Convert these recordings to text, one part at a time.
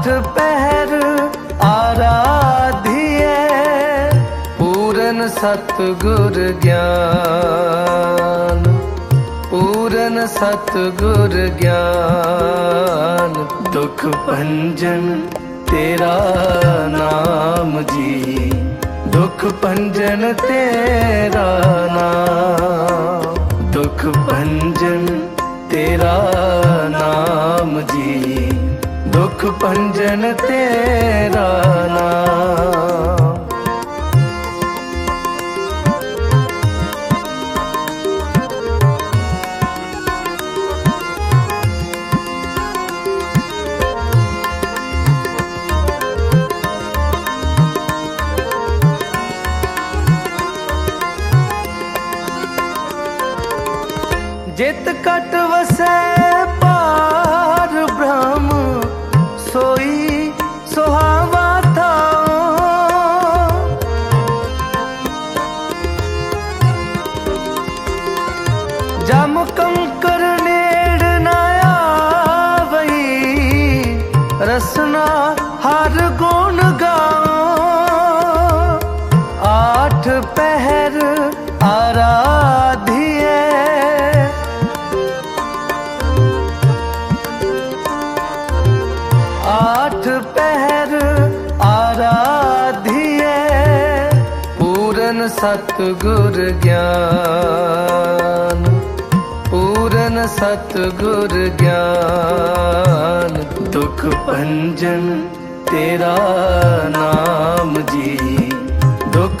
ਆਠ ਪਹਿਰ ਆਰਾਧਿਏ ਪੂਰਨ ਸਤਗੁਰ ਗਿਆਨ, ਪੂਰਨ ਸਤਗੁਰ ਗਿਆਨ, ਦੁਖ ਭੰਜਨ ਤੇਰਾ ਨਾਮ ਜੀ। ਦੁਖ ਭੰਜਨ ਤੇਰਾ ਨਾਮ, ਦੁਖ ਭੰਜਨ ਦੁਖ ਭੰਜਨ ਤੇਰਾ ਨਾਮ। ਜਿਤ ਕਟ ਵਸੈ ਆਠ ਪਹਿਰ ਆਰਾਧਿਏ ਆਠ ਪਹਿਰ ਆਰਾਧਿਏ ਪੂਰਨ ਸਤਗੁਰ ਗਿਆਨ। ਪੂਰਨ ਸਤਗੁਰ ਗਿਆਨ, ਦੁਖ ਭੰਜਨ ਤੇਰਾ ਨਾਮ ਜੀ। ਦੁਖ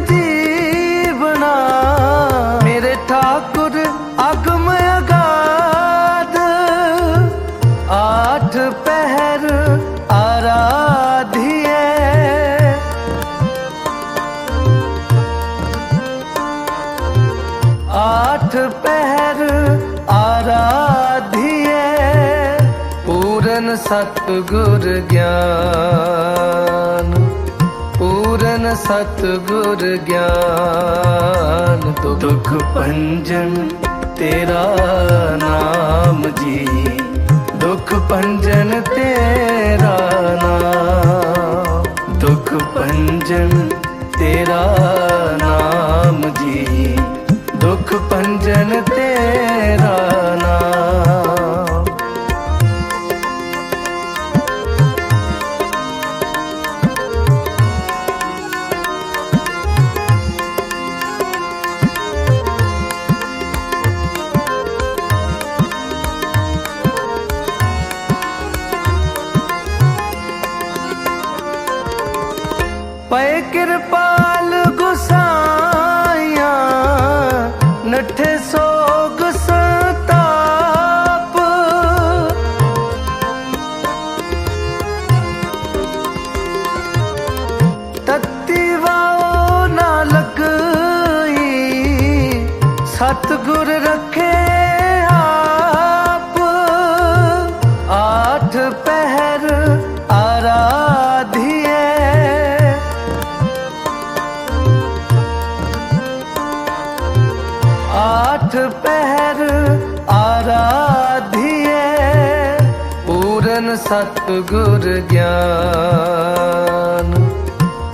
ਜੀਵਨਾ। ਮੇਰੇ ਠਾਕੁਰ ਅਗਮ ਅਗਾਧ ਆਠ ਪਹਿਰ ਆਰਾਧਿਏ ਆਠ ਪਹਿਰ ਆਰਾਧਿਏ ਪੂਰਨ ਸਤਗੁਰ ਗਿਆਨ। ਪੂਰਨ ਸਤਗੁਰ ਗਿਆਨ, ਦੁਖ ਭੰਜਨ ਤੇਰਾ ਨਾਮ ਜੀ। ਦੁਖ ਭੰਜਨ ਤੇਰਾ ਨਾਮ, ਦੁਖ ਭੰਜਨ ਤੇਰਾ ਨਾਮ ਜੀ। ਦੁਖ ਭੰਜਨ ਪਏ ਕਿਰਪਾਲ ਆਠ ਪਹਿਰ ਆਰਾਧੀਏ ਪੂਰਨ ਸਤਿਗੁਰ ਗਿਆਨ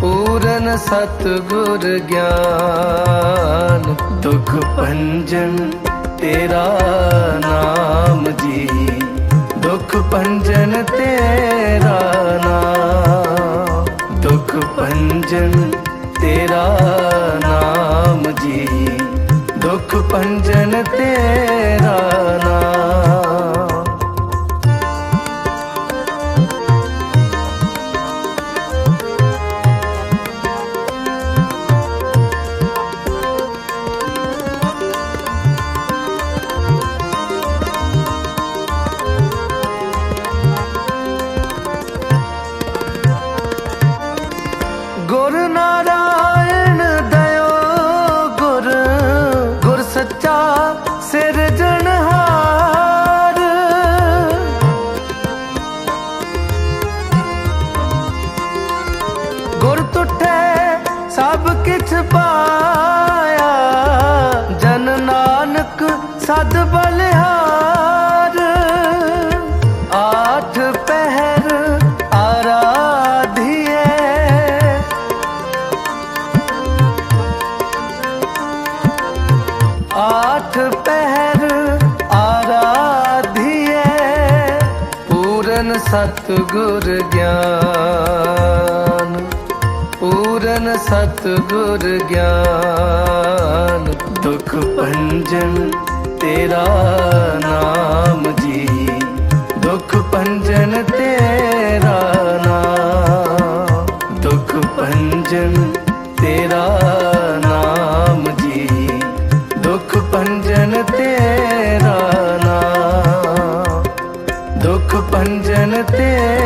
ਪੂਰਨ ਸਤਿਗੁਰ ਗਿਆਨ ਦੁਖ ਭੰਜਨ ਤੇਰਾ ਨਾਮ ਜੀ ਦੁਖ ਭੰਜਨ ਤੇਰਾ ਨਾਮ ਦੁਖ ਭੰਜਨ ਤੇਰਾ ਨਾਮ ਗੁਰ ਨਾਰਾਇਣ ਦਇਓ ਗੁਰ ਗੁਰ ਸੱਚਾ ਸਿਰਜਣਹਾਰ ਗੁਰ ਤੁਠੇ ਸਭ ਕਿਛ ਪਾਇਆ, ਜਨ ਨਾਨਕ ਸਦ ਬਲਿਹਾਰ ਸਤ ਗੁਰ ਗਿਆਨ ਪੂਰਨ ਸਤ ਗੁਰ ਗਿਆਨ ਦੁਖ ਭੰਜਨ ਤੇਰਾ ਨਾਮ ਜੀ ਦੁਖ ਭੰਜਨ करते